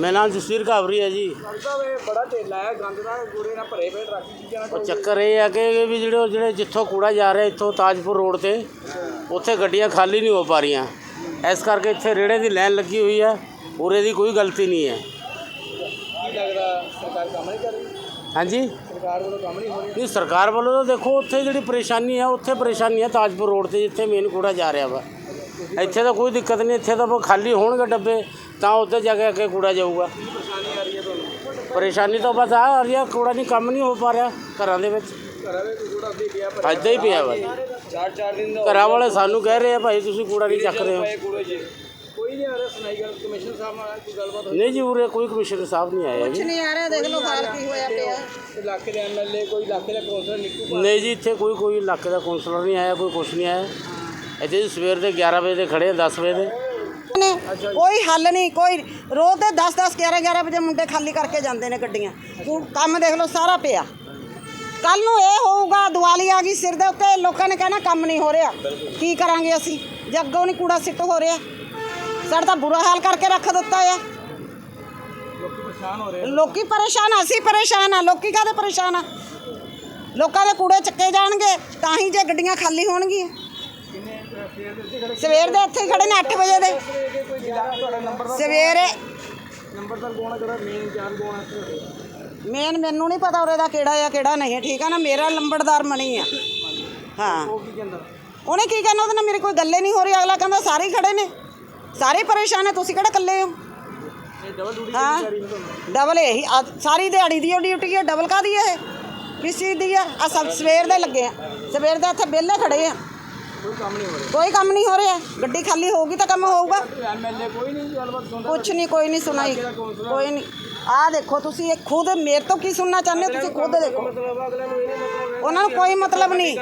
ਮੇਰਾ ਨਾਮ ਜਸਵੀਰ ਘਾਵਰੀ ਹੈ ਜੀ। ਲੱਗਦਾ ਵੇ ਬੜਾ ਢੇਲਾ ਹੈ ਗੰਦ ਦਾ ਕੂੜੇ ਨਾਲ ਭਰੇ ਪਏ ਟਰੱਕ ਚੀਜ਼ਾਂ ਨਾਲ ਉਹ ਚੱਕਰ ਇਹ ਹੈ ਕਿ ਵੀ ਜਿਹੜੇ ਜਿਹੜੇ ਜਿੱਥੋਂ ਕੂੜਾ ਜਾ ਰਿਹਾ ਇੱਥੋਂ ਤਾਜਪੁਰ ਰੋਡ ਤੇ ਉੱਥੇ ਗੱਡੀਆਂ ਖਾਲੀ ਨਹੀਂ ਹੋ ਪਾ ਰਹੀਆਂ। ਇਸ ਕਰਕੇ ਇੱਥੇ ਰੇੜੇ ਦੀ ਲਾਈਨ ਲੱਗੀ ਹੋਈ ਹੈ ਉਰੇ ਦੀ ਕੋਈ ਗਲਤੀ ਨਹੀਂ ਹੈ। ਕੀ ਲੱਗਦਾ ਸਰਕਾਰ ਕੰਮ ਨਹੀਂ ਕਰ ਰਹੀ? ਹਾਂਜੀ? ਸਰਕਾਰ ਵੱਲੋਂ ਕੰਮ ਨਹੀਂ ਹੋ ਰਿਹਾ? ਨਹੀਂ ਸਰਕਾਰ ਵੱਲੋਂ ਤਾਂ ਦੇਖੋ ਉੱਥੇ ਜਿਹੜੀ ਪਰੇਸ਼ਾਨੀ ਹੈ ਉੱਥੇ ਪਰੇਸ਼ਾਨੀ ਹੈ ਤਾਜਪੁਰ ਰੋਡ ਤੇ ਜਿੱਥੇ ਮੇਨ ਕੂੜਾ ਜਾ ਰਿਹਾ ਵਾ। ਇੱਥੇ ਤਾਂ ਕੋਈ ਦਿੱਕਤ ਨਹੀਂ ਇੱਥੇ ਤਾਂ ਖਾਲੀ ਹੋਣਗੇ ਡੱਬੇ ਤਾਂ ਉੱਥੇ ਜਾ ਕੇ ਅੱਗੇ ਕੂੜਾ ਜਾਊਗਾ। ਪਰੇਸ਼ਾਨੀ ਆ ਰਹੀ ਹੈ ਤੁਹਾਨੂੰ ਪਰੇਸ਼ਾਨੀ ਤਾਂ ਬਸ ਆ ਆ ਰਹੀ ਹੈ ਕੂੜਾ ਨਹੀਂ ਕੰਮ ਨਹੀਂ ਹੋ ਪਾ ਰਿਹਾ ਘਰਾਂ ਦੇ ਵਿੱਚ। ਘਰਾਂ ਵਿੱਚ ਕੂੜਾ ਅੱਧੇ ਪਿਆ ਏਦਾਂ ਹੀ ਪਿਆ ਵਾ। ਚਾਰ ਚਾਰ ਦਿਨ ਦਾ ਘਰਾਂ ਵਾਲੇ ਸਾਨੂੰ ਕਹਿ ਰਹੇ ਆ ਭਾਈ ਤੁਸੀਂ ਕੂੜਾ ਨਹੀਂ ਚੱਕ ਰਹੇ ਹੋ। ਕੋਈ ਨਹੀਂ ਆ ਰਿਹਾ ਸੁਣਾਈ ਗੱਲ ਕਮਿਸ਼ਨ ਸਾਹਿਬ ਨਾਲ ਕੋਈ ਗੱਲਬਾਤ ਹੋਈ? ਨਹੀਂ ਜੀ ਉਰੇ ਕੋਈ ਕਮਿਸ਼ਨਰ ਸਾਹਿਬ ਨਹੀਂ ਆਇਆ ਜੀ। ਨਹੀਂ ਆ ਰਿਹਾ ਦੇਖ ਲਓ ਹਾਲ ਕੀ ਹੋਇਆ ਪਿਆ। ਇਲਾਕੇ ਦੇ ਐਮਐਲਏ ਕੋਈ ਇਲਾਕੇ ਦਾ ਕੌਂਸਲਰ ਨਿੱਕੂ ਨਹੀਂ ਜੀ ਇੱਥੇ ਕੋਈ ਕੋਈ ਇਲਾਕੇ ਦਾ ਕੌਂਸਲਰ ਨਹੀਂ ਆਇਆ ਕੋਈ ਕੁਛ ਨਹੀਂ ਆਇਆ। ਇੱਥੇ ਸਵੇਰ ਦੇ 11 ਵਜੇ ਦੇ ਖੜੇ ਆ 10 ਵਜੇ ਦੇ। ਨੇ ਕੋਈ ਹੱਲ ਨਹੀਂ ਕੋਈ ਰੋਜ਼ ਦੇ 10 10 11 11 ਵਜੇ ਮੁੰਡੇ ਖਾਲੀ ਕਰਕੇ ਜਾਂਦੇ ਨੇ ਗੱਡੀਆਂ। ਕੂ- ਕੰਮ ਦੇਖ ਲਓ ਸਾਰਾ ਪਿਆ। ਕੱਲ ਨੂੰ ਇਹ ਹੋਊਗਾ ਦੀਵਾਲੀ ਆ ਗਈ ਸਿਰ ਦੇ ਉੱਤੇ ਲੋਕਾਂ ਨੇ ਕਹਿਣਾ ਕੰਮ ਨਹੀਂ ਹੋ ਰਿਹਾ। ਕੀ ਕਰਾਂਗੇ ਅਸੀਂ? ਜੇ ਅੱਗੋਂ ਨਹੀਂ ਕੂੜਾ ਸਿੱਟ ਹੋ ਰਿਹਾ। ਸਾਡਾ ਤਾਂ ਬੁਰਾ ਹਾਲ ਕਰਕੇ ਰੱਖ ਦਿੱਤਾ ਆ। ਲੋਕੀ ਪਰੇਸ਼ਾਨ ਆ, ਅਸੀਂ ਪਰੇਸ਼ਾਨ ਆ। ਲੋਕੀ ਕਾਹਦੇ ਪਰੇਸ਼ਾਨ ਆ? ਲੋਕਾਂ ਦੇ ਕੂੜੇ ਚੱਕੇ ਜਾਣਗੇ ਤਾਂ ਹੀ ਜੇ ਗੱਡੀਆਂ ਖਾਲੀ ਹੋਣਗੀਆਂ। ਸਵੇਰ ਦੇ ਇੱਥੇ ਖੜੇ ਹੀ ਖੜੇ ਨੇ 8 ਵਜੇ ਦੇ। ਸਵੇਰੇ ਨੰਬਰਦਾਰ ਕੌਣ ਜਿਹੜਾ ਮੇਨ ਚਾਰ ਕੌਣ ਹੈ ਮੇਨ ਮੈਨੂੰ ਨਹੀਂ ਪਤਾ ਉਰੇ ਦਾ ਕਿਹੜਾ ਆ, ਕਿਹੜਾ ਨਹੀਂ ਠੀਕ ਆ ਨਾ? ਮੇਰਾ ਲੰਬੜਦਾਰ ਮਣੀ ਆ। ਹਾਂ। ਉਹ ਕੀ ਕਹਿੰਦਾ ਉਹਨੇ ਕੀ ਕਹਿਣਾ? ਉਹਦੇ ਨਾਲ ਮੇਰੇ ਕੋਈ ਗੱਲੇ ਨਹੀਂ ਹੋ ਰਹੀ। ਅਗਲਾ ਕਹਿੰਦਾ, ਸਾਰੇ ਹੀ ਖੜੇ ਨੇ। ਸਾਰੇ ਹੀ ਪਰੇਸ਼ਾਨ ਨੇ ਤੁਸੀਂ ਕਿਹੜਾ ਇਕੱਲੇ ਹੋ? ਡਬਲ ਡਿਊਟੀ ਹਾਂ। ਡਬਲ ਇਹੀ ਸਾਰੀ ਦਿਹਾੜੀ ਦੀ ਡਿਊਟੀ ਹੈ ਡਬਲ ਕਾਦੀ ਹੈ ਇਹ? ਕਿਸ ਚੀਜ਼ ਦੀ ਆ? ਆ ਸਭ ਸਵੇਰ ਦੇ ਲੱਗੇ ਆ। ਸਵੇਰ ਦੇ ਇੱਥੇ ਵਿਹਲੇ ਖੜੇ ਆ। ਕੋਈ ਕੰਮ ਨਹੀਂ ਹੋ ਰਿਹਾ। ਗੱਡੀ ਖਾਲੀ ਹੋਊਗੀ ਤਾਂ ਕੰਮ ਹੋਊਗਾ। ਐਮਐਲਏ ਕੋਈ ਨਹੀਂ ਗੱਲਬਾਤ ਸੁਣਦਾ ਕੁਛ ਨਹੀਂ ਕੋਈ ਨਹੀਂ ਸੁਣਾਈ। ਕੋਈ ਨਹੀਂ। ਆਹ ਦੇਖੋ ਤੁਸੀਂ ਇਹ ਖੁਦ ਮੇਰੇ ਤੋਂ ਕੀ ਸੁਣਨਾ ਚਾਹੁੰਦੇ ਹੋ? ਤੁਸੀਂ ਖੁਦ ਦੇਖੋ। ਉਹਨਾਂ ਨੂੰ ਕੋਈ ਮਤਲਬ ਨਹੀਂ।